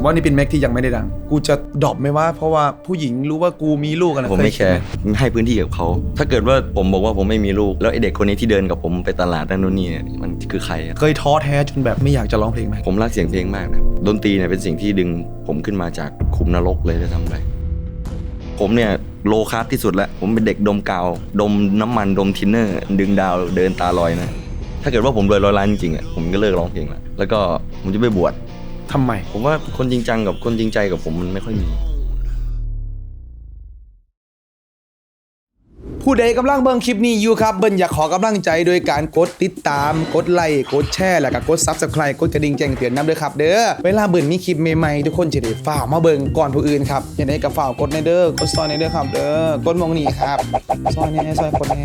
สมมติว่านี่เป็นแม็กที่ยังไม่ได้ดัง กูจะดรอปไหมว่า เพราะว่าผู้หญิงรู้ว่ากูมีลูกกันนะผมไม่แคร์ให้พื้นที่กับเขา ถ้าเกิดว่าผมบอกว่าผมไม่มีลูก แล้วไอเด็กคนนี้ที่เดินกับผมไปตลาดนั่นนู่นนี่เนี่ยมันคือใครอะเคยท้อแท้จนแบบไม่อยากจะร้องเพลงไหมผมรักเสียงเพลงมากนะดนตรีเนี่ยเป็นสิ่งที่ดึงผมขึ้นมาจากขุมนรกเลยจะทำไปผมเนี่ยโลคาร์บที่สุดแล้ว ผมเป็นเด็กดมกาว ดมน้ำมันดมทินเนอร์ ดึงดาวเดินตาลอยนะ ถ้าเกิดว่าผมรวยร้อยล้านจริงๆอะผมก็เลิกร้องเพลงแล้วแล้วก็ผมจะไปบวช ทำไม ผมว่าคนจริงจังกับคนจริงใจกับผมมันไม่ค่อยมี ผู้ใดกำลังเบิ่งคลิปนี้อยู่ครับ เบิ่นอยากขอกำลังใจโดยการกดติดตาม กดไลค์ กดแชร์ แล้วก็กด Subscribe กดกระดิ่งแจ้งเตือนนำเด้อครับ เด้อ เวลาเบิ่นมีคลิปใหม่ๆ ทุกคนจะได้ฝ่าวมาเบิ่งก่อนผู้อื่นครับอย่างไรก็ฝ่าวกดในเด้อ กดซอยในเด้อครับ เด้อ กดมองนี่ครับ ซอยแน่ซอยกดแน่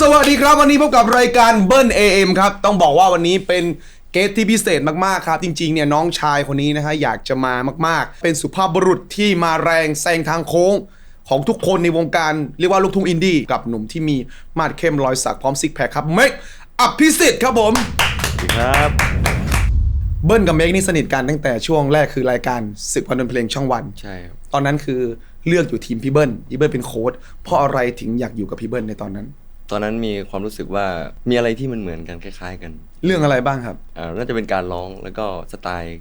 สวัสดีครับวันนี้พบกับรายการเบิ้ล AM ครับ ต้องบอกว่าวันนี้เป็น เกสที่พิเศษมากๆครับ จริงๆเนี่ยน้องชายคนนี้นะฮะอยากจะมามากๆ เป็นสุภาพบุรุษที่มาแรงแซงทางโค้ง ของทุกคนในวงการเรียกว่าลูกทุ่งอินดี้กับหนุ่มที่มีมาดเข้มรอยสักพร้อมซิกแพคครับเมกอภิสิทธิ์ครับผม ครับ เบิ้ลกับเมกนี่สนิทกันตั้งแต่ช่วงแรกคือรายการศึกวันดนเพลงช่องวัน ใช่ครับ ตอนนั้นคือเลือกอยู่ทีมพี่เบิ้ลพี่เบิ้ลเป็นโค้ดเพราะอะไรถึงอยากอยู่กับพี่เบิ้ลในตอนนั้น ตอนนั้นมีความรู้สึกว่ามีอะไรที่มันเหมือนกันคล้าย ๆ กันเรื่องอะไรบ้างครับ อ่าน่าจะเป็นการร้องแล้วก็สไตล์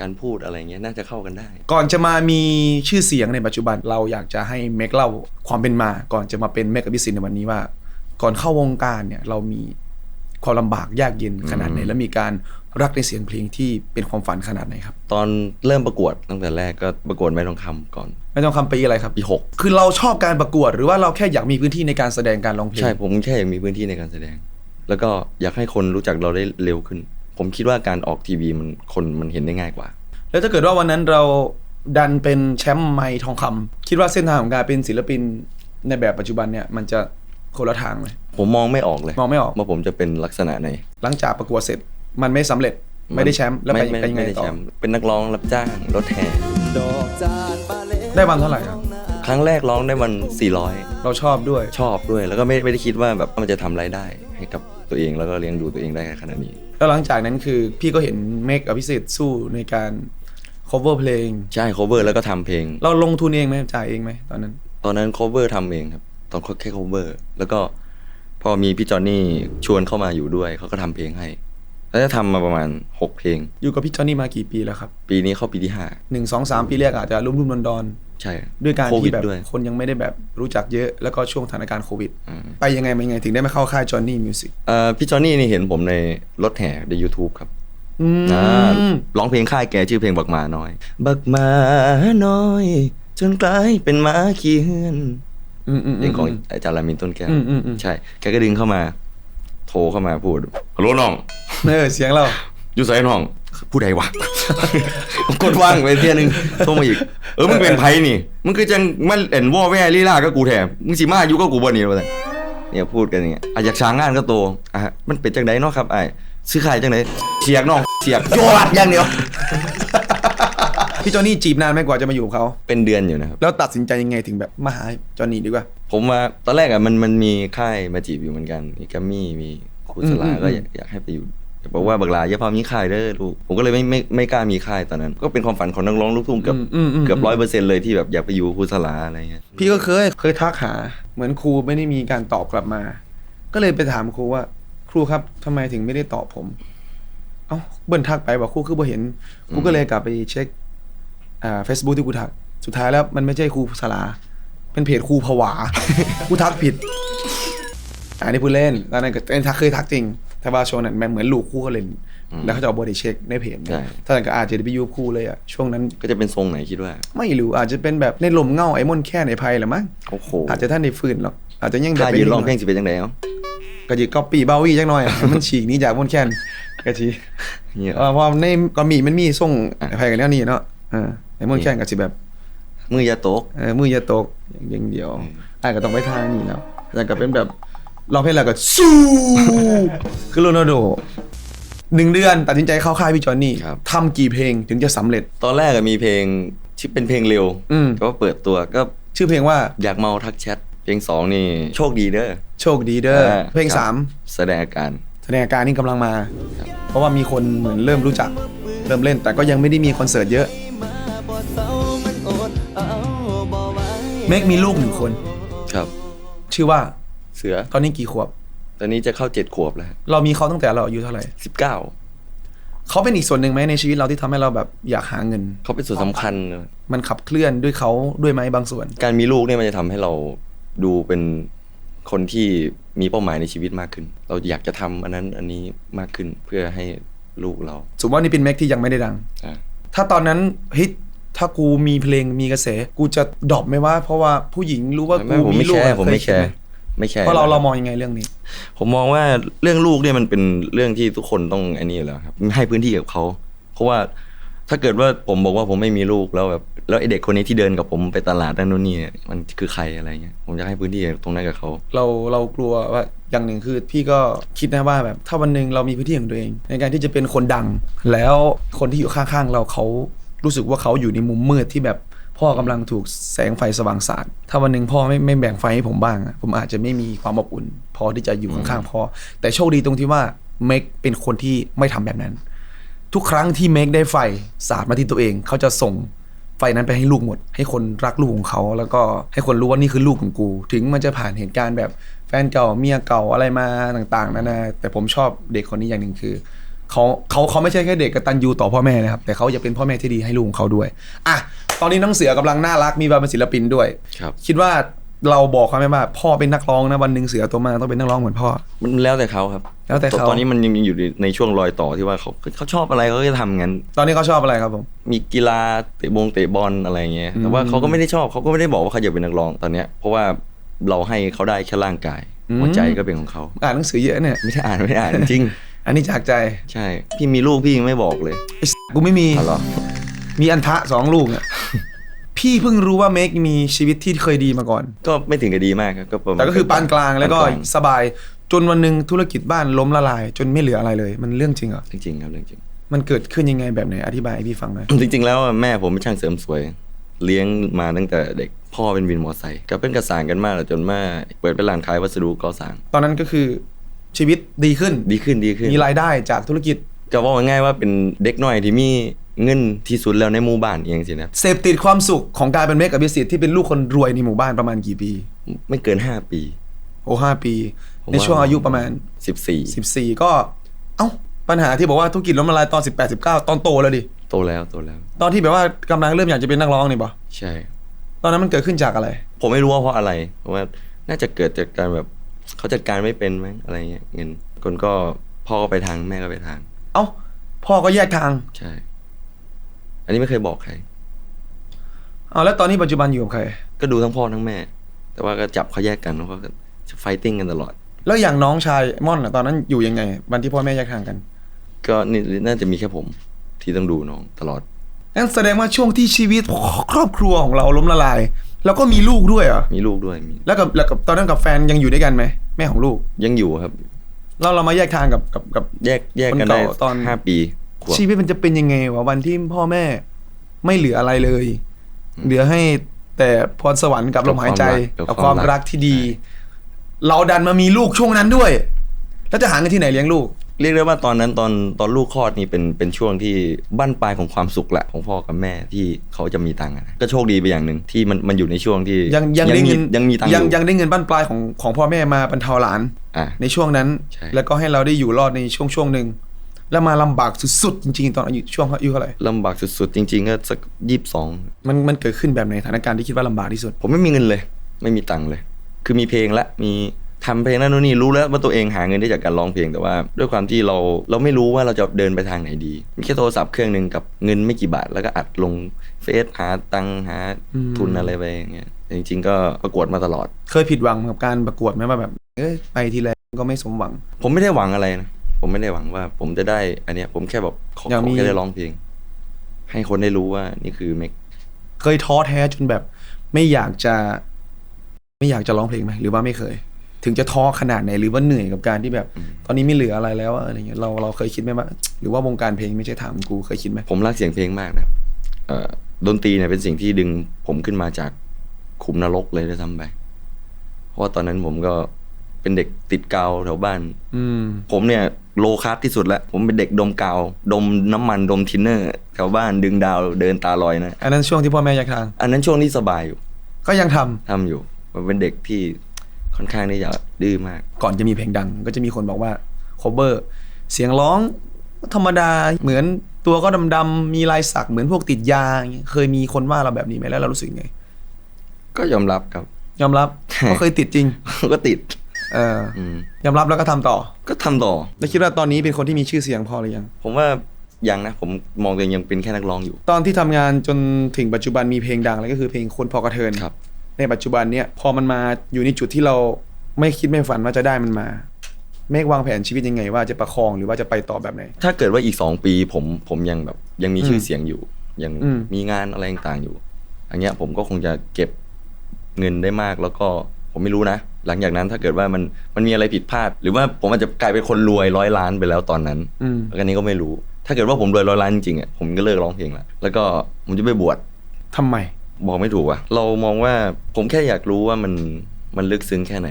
การพูดอะไรเงี้ยน่าจะเข้ากันได้ ก่อนจะมามีชื่อเสียงในปัจจุบันเราอยากจะให้เมกเล่าความเป็นมา ก่อนจะมาเป็นเมกกับพิสิทธิ์ในวันนี้ว่า ก่อนเข้าวงการเนี่ยเรามีความลำบากยากเย็นขนาดไหนอืมและมีการ รักในเสียงเพลงที่เป็นความฝันขนาดไหนครับ ตอนเริ่มประกวดตั้งแต่แรกก็ประกวดไม่ทองคำก่อนไม่ต้องคำปีอะไรครับปีหกคือเราชอบการประกวดหรือว่าเราแค่อยากมีพื้นที่ในการแสดงการร้องเพลงใช่ผมแค่อยากมีพื้นที่ในการแสดง แล้วก็อยากให้คนรู้จักเราได้เร็วขึ้น ผมคิดว่าการออกทีวีมันคนมันเห็นได้ง่ายกว่า แล้วถ้าเกิดว่าวันนั้นเราดันเป็นแชมป์ไมค์ทองคำคิดว่าเส้นทางของการเป็นศิลปินในแบบปัจจุบันเนี่ยมันจะคนละทางไหมผมมองไม่ออกเลย มองไม่ออกว่าผมจะเป็นลักษณะไหนหลังจากประกวดเสร็จ มันไม่สำเร็จไม่ได้แชมป์แล้วไปม่ไปยังไงม่ด้ต่อแชมป์เป็นนักร้องรับจ้างรถแห่ได้วันเท่าไหร่ครับครั้งแรกร้องได้วัน 400 เราชอบด้วยชอบด้วย แล้วก็ไม่ไม่ได้คิดว่าแบบมันจะทำรายได้ให้กับตัวเองแล้วก็เลี้ยงดูตัวเองได้ขนาดนี้ แล้วหลังจากนั้นคือพี่ก็เห็นเมกอภิสิทธิ์สู้ในการ cover เพลง ใช่ cover แล้วก็ทำเพลง เราลงทุนเองไหมจ่ายเองไหมตอนนั้น ตอนนั้น cover ทำเองครับ ตอนแค่ cover แล้วก็พอมีพี่จอนนี่ชวนเข้ามาอยู่ด้วยเขาก็ทำเพลงให้ แล้วจะทำมาประมาณ 6 เพลง อยู่กับพี่จอห์นนี่มากี่ปีแล้วครับปีนี้เข้าปีที่ หนึ่งสองสามปีแรกอาจจะรุ่มรุ่มดอนดอน5 ใช่ๆด้วยการโควิที่ดแบบด้วย คนยังไม่ได้แบบรู้จักเยอะแล้วก็ช่วงสถานการณ์โควิด อืม ไปยังไงมายังไงถึงได้มาเข้าค่ายจอห์นนี่มิวสิกเอ่อพี่จอนนี่นี่เห็นผมในรถแห่ใน YouTube ครับอือ่ามร้องเพลงค่ายแกชื่อเพลงบักหมาน้อย บักหมาน้อย จนกลายเป็นหมาขี้เหือน อืมอืม เพลงของอาจารย์ลามินต้นแก้วอืมอืมอืม ใช่ แกก็ดึงเข้ามา โทรเข้ามาพูดฮัลโหลน้องเออเสียงเราอยู่ไสน้องผู้ใดวะกดว่างไปเที่ยนึงโทรมาอีก เออมึงเป็นไผนี่มึงคือจังมาเอ็นว่อแว่ลีลาก็กูแถมมึงสิมาอยู่ก็กูบ่นี่ว่าซั่นเนี่ยพูดกันอย่างเงี้ยอะอยากช้างงานก็โตอะมันเป็นจังไดเนาะครับไอ้ายซื้อขายจังไดเสียกน้องเสียกโยดอย่างเดียว พี่จอห์นนี่จีบนานไหมกว่าจะมาอยู่กับเขาเป็นเดือนอยู่นะครับ แล้วตัดสินใจยังไงถึงแบบมาหาจอห์นนี่ดีกว่า ผมว่าตอนแรกอะมันมันมีค่ายมาจีบอยู่เหมือนกันมีแกัมมี่มีครูสลาอืมอืมก็อยากอยากให้ไปอยู่แต่บอกว่าบักลาอย่าพามีค่ายเด้อลูกผมก็เลยไม่ไม่ไม่กล้ามีค่ายตอนนั้น ก็เป็นความฝันของนักร้องลูกทุ่งเกือบอืมอืม เกือบร้อยเปอร์เซ็นต์เลยที่แบบอยากไปอยู่ครูสลาอะไรเงี้ยพี่ก็เคยเคยทักหา เหมือนครูไม่ได้มีการตอบกลับมา ก็เลยไปถามครูว่า ครูครับทำไมถึงไม่ได้ตอบผม เอ้าเบิ้ลทักไปบอกครูคือบ่เห็นครูก็เลยกลับไปเช็คอ่า เฟซบุ๊กที่กูทัก สุดท้ายแล้วมันไม่ใช่ครูสลา เป็นเพจครูผวา กูทักผิด อันนี้พูดเล่นตอนนั้นก็เอ้ยทักเคยทักจริงแต่ว่าช่วงนั้นแม่งเหมือนลูกคู่เขาเล่นอืมแล้วเขาจะเอาบอดี้เช็คในเพจใช่ถ้าอย่างก็อาจจะได้ไปยูคู่เลยอะ ช่วงนั้น ก็จะเป็นทรงไหนคิดว่า ไม่รู้อาจจะเป็นแบบในลมเงาไอ้มนต์แค่ในภัยแหรือมั้งโอ้โหอาจจะท่านได้ฟื้นหรอกอาจจะยังแบบถ้ายืนร้องเพลงสิเป็นจังไดเอ้าก็จะก็ปีเบาวี่จักหน่อยให้มันฉีกหนี้จากมนต์แค่นก็จีเนี่ยเออเพราะในก็มีมันมีส่งอะไอ้ภัยกันแล้วนี่เนาะเอ อไอ้มนต์แค่นก็สิแบบ มือยาโตกเออมืออย่าตกอย่างเดียวอืมไอ้ก็ต้องไปทางนี้แล้วแต่ก็เป็นแบบร้องเพลงแล้วก็สู้คือโรนัลโดหนึ่งเดือนตัดสินใจเข้าค่ายพี่จอห์นนี่ครับทำกี่เพลงถึงจะสำเร็จ ตอนแรกอะมีเพลงที่เป็นเพลงเร็วอืมก็เปิดตัวก็ชื่อเพลงว่าอยากเมาทักแชทเพลงสองนี่โชคดีเด้อโชคดีเด้ออ่าเพลงครับสามแสดงอาการแสดงอาการนี่กำลังมาครับเพราะว่ามีคนเหมือนเริ่มรู้จัก เริ่มเล่นแต่ก็ยังไม่ได้มีคอนเสิร์ตเยอะ เมกมีลูกหนึ่งคน ครับ ชื่อว่าเสือตอนนี้กี่ขวบ ตอนนี้จะเข้าเจ็ดขวบแล้วเรามีเขาตั้งแต่เราอายุเท่าไหร่สิบเก้าเขาเป็นอีกส่วนหนึ่งไหมในชีวิตเราที่ทำให้เราแบบอยากหาเงิน เขาเป็นส่วนสำคัญเลยมันขับเคลื่อนด้วยเขาด้วยไหมบางส่วน การมีลูกเนี่ยมันจะทำให้เราดูเป็นคนที่มีเป้าหมายในชีวิตมากขึ้น เราอยากจะทำอันนั้นอันนี้มากขึ้นเพื่อให้ลูกเราสมมติว่านี่เป็นเมกที่ยังไม่ได้ดังอะ ถ้าตอนนั้นเฮ้ย ถ้ากูมีเพลงมีกระแสกูจะดรอปไหมว่า เพราะว่าผู้หญิงรู้ว่าไม่กูผมมีไม่ลูกแคร์อะผมไม่ยแคร์ไม่แคร์เพราะเราเรามองยังไงเรื่องนี้ ผมมองว่าเรื่องลูกเนี่ยมันเป็นเรื่องที่ทุกคนต้องอันนี้อยู่แล้วครับ ให้พื้นที่กับเขาเพราะว่าถ้าเกิดว่าผมบอกว่าผมไม่มีลูกแล้วแบบแล้วไอเด็กคนนี้ที่เดินกับผมไปตลาดนั่นนู่นนี่เนี่ยมันคือใครอะไรเงี้ยผมจะให้พื้นที่ตรงนั้นกับเขา เราเรากลัวว่าอย่างหนึ่งคือพี่ก็คิดนะว่าแบบถ้าวันหนึ่งเรามีพื้นที่ของตัวเอง ในการที่จะเป็นคนดัง แล้วคนที่อยู่ข้างๆเราเขา รู้สึกว่าเขาอยู่ในมุมมืดที่แบบพ่อกำลังถูกแสงไฟสว่างสาดถ้าวันหนึ่งพ่อไม่ไม่แบ่งไฟให้ผมบ้างผมอาจจะไม่มีความอบอุ่น พอที่จะอยู่ข้างๆพ่อ แต่โชคดีตรงที่ว่าเมกเป็นคนที่ไม่ทำแบบนั้น ทุกครั้งที่เมกได้ไฟสาดมาที่ตัวเอง เขาจะส่งไฟนั้นไปให้ลูกหมด ให้คนรักลูกของเขา แล้วก็ให้คนรู้ว่านี่คือลูกของกู ถึงมันจะผ่านเหตุการณ์แบบแฟนเก่าเมียเก่าอะไรมาต่าง ๆนานาแต่ผมชอบเด็กคนนี้อย่างหนึ่งคือ เขาเขาเขาไม่ใช่แค่เด็กกตัญญูต่อพ่อแม่นะครับ แต่เขาจะเป็นพ่อแม่ที่ดีให้ลูกของเขาด้วยอะตอนนี้น้องเสือกำลังน่ารักมีบาเป็นศิลปินด้วยครับคิดว่าเราบอกเขาไหมว่าพ่อเป็นนักร้องนะวันหนึ่งเสือตัวมาต้องเป็นนักร้องเหมือนพ่อ มันแล้วแต่เขาครับ แล้วแต่เขาตอนนี้มันยังอยู่ในช่วงรอยต่อที่ว่าเขาเขาชอบอะไรเขาก็จะทำงั้น ตอนนี้เขาชอบอะไรครับผมมีกีฬาเตะบงเตะบอลอะไรเงี้ยแต่ว่าอืมเขาก็ไม่ได้ชอบเขาก็ไม่ได้บอกว่าเขาอยากเป็นนักร้องตอนเนี้ยเพราะว่าเราให้เขาได้แค่ร่างกายอืมหัวใจก็เป็นของเขาอ่านหนังสือเยอะเนี่ยไม่ได้อ่านไม่ได้อ่านจริง อันนี้จากใจใช่ พี่มีลูกพี่ยังไม่บอกเลยไอ้ กูไม่มี อ๋อเหรอมีอันทะสองลูกเนี่ยพี่เพิ่งรู้ว่าเมกมีชีวิตที่เคยดีมาก่อน ก็ไม่ถึงกับดีมากครับก็ประมาณแต่ก็คือปานกลางแล้วก็ปานสบายจนวันหนึ่งธุรกิจบ้านล้มละลาย จนไม่เหลืออะไรเลย มันเรื่องจริงเหรอ จริงๆครับเรื่องจริง มันเกิดขึ้นยังไงแบบไหน อธิบายให้พี่ฟังหน่อย จริงๆแล้วแม่ผมเป็นช่างเสริมสวย เลี้ยงมาตั้งแต่เด็กพ่อเป็นวินมอไซค์กับเพื่อนกระสานกันมากจนแม่เปิดเป็นร้านขายวัสดุก่อสร้าง ตอนนั้นก็คือ ชีวิตดีขึ้น ดีขึ้นดีขึ้นมีรายได้จากธุรกิจจะบอกง่ายๆว่าเป็นเด็กน้อยที่มีเงินที่สุดแล้วในหมู่บ้านเองสินะเสพติดความสุขของการเป็นเมกกับบิสิทธิ์ที่เป็นลูกคนรวยในหมู่บ้านประมาณกี่ปี ไม่เกินห้าปี โอ้ห้าปีผมในว่าช่วงอายุประมาณสิบสี่สิบสี่ก็ เอ้าปัญหาที่บอกว่าธุรกิจล้มละลายตอนสิบแปดสิบเก้าตอนโตแล้วดิโตแล้วโตแล้ว ตอนที่แบบว่ากำลังเริ่มอยากจะเป็นนักร้องนี่ปะใช่ ตอนนั้นมันเกิดขึ้นจากอะไร ผมไม่รู้ว่าเพราะอะไรเพราะว่าน่าจะเกิดจากการแบบ เขาจัดการไม่เป็นไหมอะไรเงี้ยเงินคนก็พ่อก็ไปทางแม่ก็ไปทาง เอ้า พ่อก็แยกทางใช่ อันนี้ไม่เคยบอกใคร เอาแล้วตอนนี้ปัจจุบันอยู่กับใคร ก็ดูทั้งพ่อทั้งแม่ แต่ว่าก็จับเขาแยกกันเพราะว่าจะไฟติ้งกันตลอด แล้วอย่างน้องชายม่อนอะตอนนั้นอยู่ยังไง วันที่พ่อแม่แยกทางกันก็นี่น่าจะมีแค่ผมที่ต้องดูน้องตลอด นั่นแสดงว่าช่วงที่ชีวิตครอบครัวของเราล้มละลาย แล้วก็มีลูกด้วยเหรอมีลูกด้วยมีแล้วกับแล้วกับตอนนั้นกับแฟนยังอยู่ด้วยกันไหมแม่ของลูก ยังอยู่ครับแล้วเรามาแยกทางกับกับกับ แยกแยกกันคนได้เก่าตอน ห้าปีขวบชีวิตมันจะเป็นยังไงวะวันที่พ่อแม่ไม่เหลืออะไรเลย เหลือให้แต่พรสวรรค์กับลมหายใจกับความรักที่ดี เราดันมามีลูกช่วงนั้นด้วย แล้วจะหาเงินที่ไหนเลี้ยงลูก เรียกได้ว่าตอนนั้นตอนตอนลูกคลอดนี่เป็นเป็นช่วงที่บั้นปลายของความสุขแหละของพ่อกับแม่ที่เขาจะมีตังค์อะนะก็โชคดีไปอย่างหนึ่งที่มันมันอยู่ในช่วงที่ยังยังได้มีเงินยังมีตังค์อยังยู่ยังได้เงินบ้านปลายของของพ่อแม่มาบรรเทาหลาน อะ ในช่วงนั้น ใช่ แล้วก็ให้เราได้อยู่รอดในช่วงช่วงหนึ่งแล้วมาลำบากสุดๆจริงๆตอนอายุช่วงอายุเท่าไหร่ลำบากสุดๆ จริง ๆ ก็สักยี่สิบสอง มันมันเกิดขึ้นแบบไหนสถานการณ์ที่คิดว่าลำบากที่สุด ผมไม่มีเงินเลย ไม่มีตังค์เลย คือมีเพลงละมี ทำเพลงนั่นนู่นนี่รู้แล้วว่าตัวเองหาเงินได้จากการร้องเพลงแต่ว่า ด้วยความที่เราเราไม่รู้ว่าเราจะเดินไปทางไหนดีมีแค่โทรศัพท์เครื่องหนึ่งกับเงินไม่กี่บาทแล้วก็อัดลงเฟซหาตังค์หาอืมทุนอะไรไปอย่างเงี้ยแต่จริง ๆ ก็ประกวดมาตลอด เคยผิดหวังกับการประกวดไหมว่าแบบเอ้ยไปทีไรก็ไม่สมหวัง ผมไม่ได้หวังอะไรนะผมไม่ได้หวังว่า ผมจะได้ อันเนี้ย ผมแค่แบบขออยากขอมีแค่ได้ร้องเพลง ให้คนได้รู้ว่านี่คือเมกเคยท้อแท้จนแบบ ไม่อยากจะ ไม่อยากจะร้องเพลงไหมหรือว่าไม่เคย ถึงจะท้อขนาดไหนหรือว่าเหนื่อยกับการที่แบบ ตอนนี้ไม่เหลืออะไรแล้วอะอะไรเงี้ยเราเราเคยคิดไหมว่า หรือว่าวงการเพลงไม่ใช่ทางกูเคยคิดไหมผมรักเสียงเพลงมากนะเอ่อดนตรีเนี่ยเป็นสิ่งที่ดึงผมขึ้นมาจากขุมนรกเลยด้วยซ้ำไป เพราะว่าตอนนั้นผมก็เป็นเด็กติดกาวแถวบ้าน อืมผมเนี่ยโลคาร์ทที่สุดแล้ว ผมเป็นเด็กดมกาว ดมน้ำมันดมทินเนอร์แถวบ้านดึงดาวเดินตาลอยนะ อันนั้นช่วงที่พ่อแม่อยากทาง อันนั้นช่วงที่สบายอยู่ ก็ยังทำทำอยู่ผมเป็นเด็กที่ ค่อนข้างที่จะดื้อมาก ก่อนจะมีเพลงดัง ก็จะมีคนบอกว่า cover เสียงร้องธรรมดาเหมือนตัวก็ดำๆมีลายสักเหมือนพวกติดยาอย่างเงี้ยเคยมีคนว่าเราแบบนี้ไหมแล้วเรารู้สึกไง ก็ยอมรับครับ ยอมรับใช่ก็เคยติดจริงก็ติดเอออืมยอมรับแล้วก็ทำต่อ ก็ทำต่อแล้วคิดว่าตอนนี้เป็นคนที่มีชื่อเสียงพอหรือยัง ผมว่ายังนะ ผมมองตัวเองยังเป็นแค่นักร้องอยู่ ตอนที่ทำงานจนถึงปัจจุบันมีเพลงดังแล้วก็คือเพลงคนพอกระเทินครับ ในปัจจุบันเนี้ยพอมันมาอยู่ในจุดที่เราไม่คิดไม่ฝันว่าจะได้มันมาเมฆวางแผนชีวิตยังไง ว่าจะประคองหรือว่าจะไปต่อแบบไหน ถ้าเกิดว่าอีกสองปีผมผมยังแบบยังมีอืมชื่อเสียงอยู่ยังอืมมีงานอะไรต่างๆอยู่ อันเนี้ยผมก็คงจะเก็บเงินได้มากแล้วก็ผมไม่รู้นะ หลังจากนั้นถ้าเกิดว่ามันมันมีอะไรผิดพลาด หรือว่าผมอาจจะกลายเป็นคนรวยร้อยล้านไปแล้วตอนนั้นอืมอันนี้ก็ไม่รู้ ถ้าเกิดว่าผมรวยร้อยล้านจริงๆอะผมก็เลิกร้องเพลงละแล้วก็ผมจะไปบวชทำไม บอกไม่ถูกว่ะ เรามองว่าผมแค่อยากรู้ว่ามันมันลึกซึ้งแค่ไหน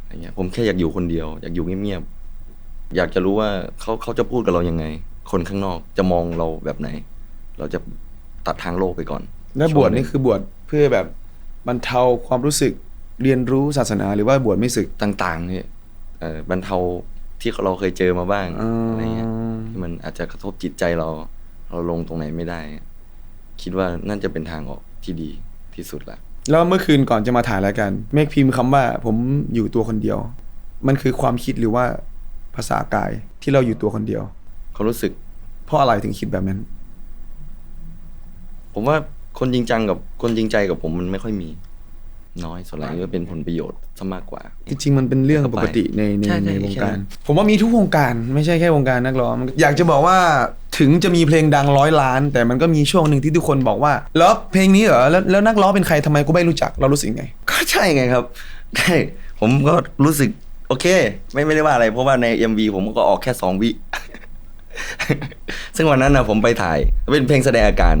อะไรเงี้ย ผมแค่อยากอยู่คนเดียว อยากอยู่เงียบๆอยากจะรู้ว่าเขาเขาจะพูดกับเรายังไง คนข้างนอกจะมองเราแบบไหน เราจะตัดทางโลกไปก่อนแล้วบวชช่งหนี่คือบวชเพื่อแบบบรรเทาความรู้สึกเรียนรู้ศาสนาหรือว่าบวชไม่ศึกต่างๆเนี่ยเอ่อบรรเทาที่เราเคยเจอมาบ้างอืมอะไรเงี้ยที่มันอาจจะกระทบจิตใจเรา เราลงตรงไหนไม่ได้ คิดว่านั่นจะเป็นทางออก ที่ดีที่สุดละแล้วเมื่อคืนก่อนจะมาถ่ายรายการเมฆพิมพ์คำว่าผมอยู่ตัวคนเดียว มันคือความคิดหรือว่าภาษากายที่เราอยู่ตัวคนเดียว เขารู้สึก เพราะอะไรถึงคิดแบบนั้น ผมว่าคนจริงจังกับคนจริงใจกับผมมันไม่ค่อยมี น้อยส่วนใหญ่ก็เป็นผลประโยชน์ซะมากกว่า จริงๆมันเป็นเรื่องปกติในในใช่ใช่ในวงแค่การนั้นผมว่ามีทุกวงการไม่ใช่แค่วงการนักร้อง อยากจะบอกว่าถึงจะมีเพลงดังร้อยล้าน แต่มันก็มีช่วงหนึ่งที่ทุกคนบอกว่า แล้วเพลงนี้เหรอแล้วแล้วนักร้องเป็นใครทำไมกูไม่รู้จักเรารู้สึกไง ก็ใช่ไงครับ ใช่ผมก็รู้สึกโอเค ไม่ไม่ได้ว่าอะไร เพราะว่าใน MV ผมก็ออกแค่สองวิ ซึ่งวันนั้นนะผมไปถ่ายเป็นเพลงแสดงอาการ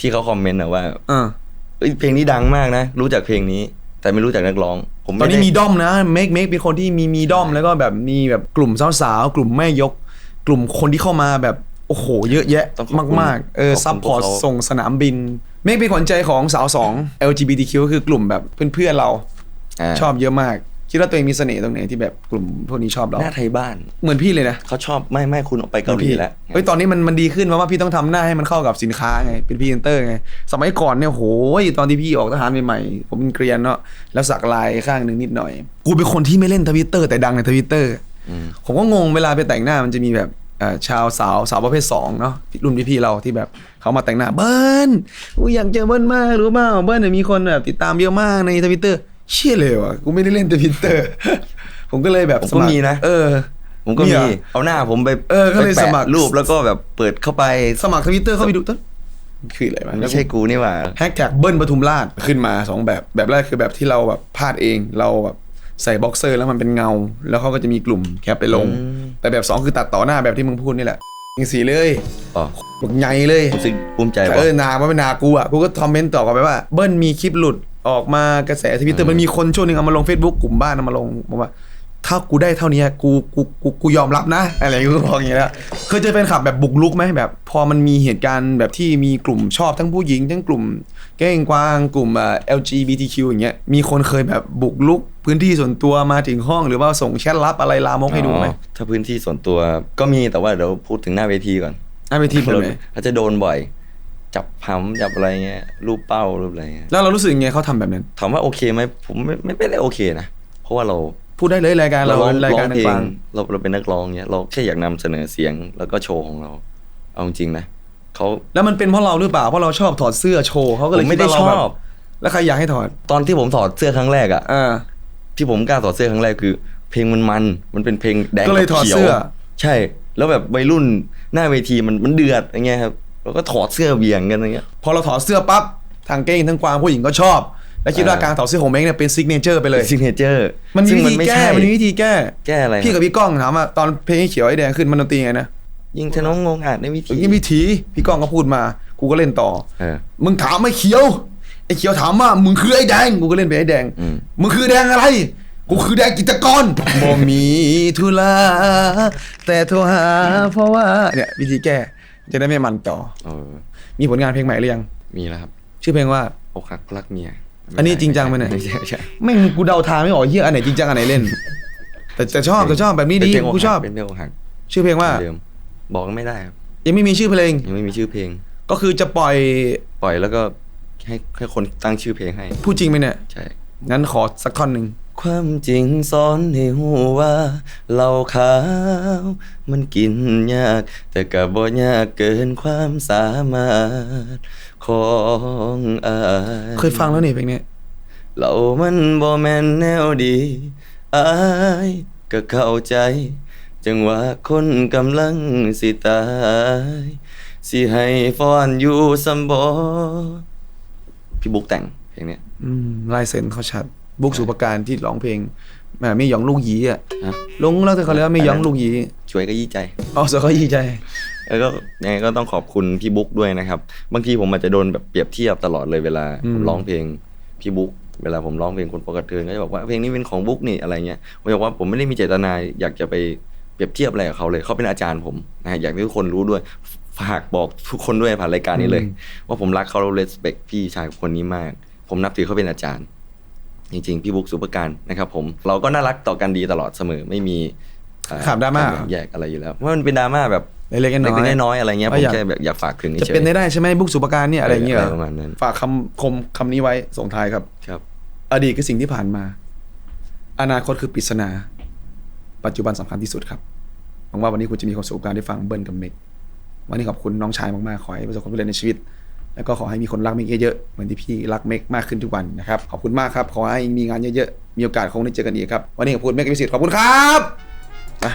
ที่เขาคอมเมนต์นะว่าอ่า เอ้ยเพลงนี้ดังมากนะ รู้จักเพลงนี้ แต่ไม่รู้จักนักร้อง ผมตอนไได้นี้มีด้อมนะเมกเมกเป็นคนที่มีมีด้อมแล้วก็แบบมีแบบกลุ่มสาวๆกลุ่มแม่ยก กลุ่มคนที่เข้ามาแบบโอ้โห เยอะแยะต้องขอบคุณมากๆเออขซัอพบพคุณอร์ตพวกเขา ส่งสนามบิน เมกเป็นขวัญใจของสาวสอง LGBTQ ก็คือกลุ่มแบบเพื่อนๆเราาชอบเยอะมาก คิดว่าตัวเองมีเสน่ห์ตรงไหนที่แบบกลุ่มพวกนี้ชอบเราหน้าไทยบ้านเหมือนพี่เลยนะเขาชอบไม่ไม่คุณออกไปเกาหลีแล้วเฮ้ยตอนนี้มันมันดีขึ้นเพราะว่าพี่ต้องทำหน้าให้มันเข้ากับสินค้าไงเป็นพรีเซนเตอร์ไงสมัยก่อนเนี่ยโหยตอนที่พี่ออกทหารใหม่ๆผมเป็นเกรียนเนาะแล้วสักลายข้างหนึ่งนิดหน่อย กูเป็นคนที่ไม่เล่นทวิตเตอร์แต่ดังในทวิตเตอร์อืมผมก็งงเวลาไปแต่งหน้ามันจะมีแบบเอ่อชาวสาวสาวประเภทสองเนาะรุ่นพี่ๆเราที่แบบเขามาแต่งหน้าเบิ้ลกูอยากเจอเบิ้ลมากรู้เปล่าเบิ้ลเนี่ยมีคนแบบติดตามเยอะมากในทวิตเตอร์ เชี่ยเลยวะกูไม่ได้เล่นทวิตเตอร์ ผมก็เลยแบบผมสก็มัครมีนะ เออ ผมก็เนี่มียเอาหน้าผมไปเออก็เลยไปแปะสมัครรูปแล้วก็แบบเปิดเข้าไปสมัครทวิตเตอร์เข้าไปดูต้นคืออะไรวะไม่ใช่กูนี่หว่าแฮชแท็กเบิ้ลปทุมราชขึ้นมาสองแบบแบบแรกคือแบบที่เราแบบพลาดเองเราแบบใส่บ็อกเซอร์แล้วมันเป็นเงา แล้วเขาก็จะมีกลุ่มแคปไปลงอืมแต่แบบสองคือตัดต่อหน้าแบบที่มึงพูดนี่แหละยิงสีเลยอ๋อบักใหญ่เลยรู้สึกภูมิใจแต่ว่าเออนาว่าเป็นนากูอะกูก็คอมเมนต์ต่อกลับไปว่าเบิ้ลมีคลิปหลุด ออกมากระแสทวิตเตอร์มันมีคนช่วงหนึงเอามาลง Facebook กลุ่มบ้านเอามาลงบอกว่าถ้ากูได้เท่านี้กูกูกูกูยอมรับนะ อะไรกูก็บอกอย่างเงี้ยแล้วเคยเจอแฟนคลับแบบบุกลุกไหมแบบ พอมันมีเหตุการณ์แบบที่มีกลุ่มชอบทั้งผู้หญิง ทั้งกลุ่มเก้งกวางกลุ่มเอ่อ LGBTQ อย่างเงี้ยมีคนเคยแบบบุกลุก พื้นที่ส่วนตัวมาถึงห้องหรือว่าส่งแชทลับอะไรลามกให้ดูไหมอ๋อถ้าพื้นที่ส่วนตัวก็มีแต่ว่าเดี๋ยวพูดถึงหน้าเวทีก่อนอะไปทีเป็นไหนเขาจะโดนบ่อย จับหำจับอะไรเงี้ยรูปเป้ารูปอะไรเงี้ยแล้วเรารู้สึกยังไงเขาทำแบบนั้น ถามว่าโอเคไหมผมไม่ไม่ไม่ได้โอเคนะ เพราะว่าเราพูดได้เลยรายการเราร้องรายร้อการงเพลกงลางเราเราเป็นนักร้องเนี้ยเราแค่อยากนำเสนอเสียงแล้วก็โชว์ของเรา เอาจริงๆนะเขาแล้วมันเป็นเพราะเราหรือเปล่าเพราะเราชอบถอดเสื้อโชว์เขาก็เลยผมไม่ได้คิว่าเราชอบแบบแล้วใครอยากให้ถอดตอนที่ผมถอดเสื้อครั้งแรกอะอ่า ที่ผมกล้าถอดเสื้อครั้งแรกคือ เพลงมันมันมันเป็นเพลงแดงก็เลยบถอดขียวเสื้อใช่ แล้วแบบวัยรุ่นหน้าเวทีมันมันเดือดอย่างเงี้ยครับ เราก็ถอดเสื้อเบี่ยงกันอย่างเงี้ย พอเราถอดเสื้อปั๊บทางเก้งทั้งกวางผู้หญิงก็ชอบ และคิดว่าอ่าการถอดเสื้อของเม้งเนี่ยเป็นซิกเนเจอร์ไปเลยซิกเนเจอร์มันมีซึ่งวิธีไแก้ใช่มันมีวิธีแก้ แก้อะไรพี่กับพี่ก้องถามว่าตอนเพลงไอ้เขียวไอ้แดงขึ้นมันดนตรีไงนะยิงทะน้องงงอาจในวิธีนี่วิธีพี่ก้องก็พูดมากูก็เล่นต่อเออมึงถามไอ้เขียวไอ้เขียวถามว่ามึงคือไอ้แดงกูก็เล่นเป็นไอ้แดงอืมมึงคือแดงอะไรกูคือแดกกิจกรบ่มีธุระแต่โทรหาเพราะว่าเนี่ยวิธีแก้ จะได้ไม่มันต่อ เออ มีผลงานเพลงใหม่หรือยัง มีแล้วครับชื่อเพลงว่าอกหักรักเมียอันนี้จริงจังไหมเนี่ยไม่ใช่ไม่ใช่ไม่งกูเดาทางไม่ออกเฮียอันไหนจริงจังอันไหนเล่น แต่แต่ชอบแต่ชอบแบบนี้ดีเป็นเพลงอกกูชอบหัเป็นเพลงอกหักชื่อเพลงว่าเดิม บอกไม่ได้ครับ ยังไม่มีชื่อเพลง ยังไม่มีชื่อเพลง ก็คือจะปล่อยปล่อยแล้วก็ให้ให้คนตั้งชื่อเพลงให้ พูดจริงไหมเนี่ยใช่ งั้นขอสักท่อนหนึ่ง ความจริงสอนให้หูว่าเหล้าขาว มันกินยาก แต่ก็บ่ยากเกินความสามารถของอายเคยฟังแล้วนี่เพลงนี้ เหล้ามันบ่แม่นแนวดีอายก็เข้าใจ จังว่าคนกำลังสิตาย สิให้ฟ้อนอยู่สำบ่พี่บุ๊กแต่งเพลงเนี้ย อืมลายเซ็นเขาชัด บุ๊กสุปการที่ร้องเพลงแหมไม่หยองลูกหยีอะฮะ ลงแล้วแต่เขาเรียกว่าไม่หยองลูกหยีช่วยก็ยี่ใจเอาเสียเขายีใจ แล้วก็ยังไงก็ต้องขอบคุณพี่บุ๊กด้วยนะครับ บางทีผมอาจจะโดนแบบเปรียบเทียบตลอดเลยเวลาอืม ผมร้องเพลงพี่บุ๊กเวลาผมร้องเพลงคนปกติเทินก็จะบอกว่าเพลงนี้เป็นของบุ๊กนี่อะไรเงี้ยผมบอกว่าผมไม่ได้มีเจตนาอยากจะไปเปรียบเทียบอะไรกับเขาเลยเขาเป็นอาจารย์ผมนะฮะอยากให้ทุกคนรู้ด้วยฝากบอกทุกคนด้วยผ่านรายการนี้เลย ว่าผมรักเขาเราเลสเ c คพี่ชายคนนี้มาก ผมนับถือเขาเป็นอาจารย์ จริงๆ พี่บุ๊กสุปการนะครับผมเราก็น่ารักต่อกันดีตลอดเสมอไม่มีเอ่อข่าวดราม่ากแบ่งแยกอะไรอยู่แล้วเพราะมันเป็นดราม่าแบบเล็กๆน้อยๆเล็กๆน้อยๆอะไรเงี้ยผว่ามอยากแค่แบบอยากฝากถึงจะเฉยเป็นได้ได้ใช่ไหมบุ๊กสุปการเนี่ยอะไรอย่างเงี้ยเหรอประมาณนั้นฝากคำคมคำนี้ไว้ส่งท้ายครับครับ อดีตคือสิ่งที่ผ่านมา อนาคตคือปริศนา ปัจจุบันสำคัญที่สุดครับหวังว่าวันนี้คุณจะมีความสุขกับการได้ฟังเบิ้ลกับเมกวันนี้ขอบคุณน้องชายมากๆขอให้ประสบความสำเร็จในชีวิต แล้วก็ขอให้มีคนรักเมกเยอะๆเหมือนที่พี่รักเมกมากขึ้นทุกวันนะครับขอบคุณมากครับขอให้มีงานเยอะๆมีโอกาสคงได้เจอกันอีกครับวันนี้ขอบคุณเมกพิสิทธิ์ขอบคุณครับอะ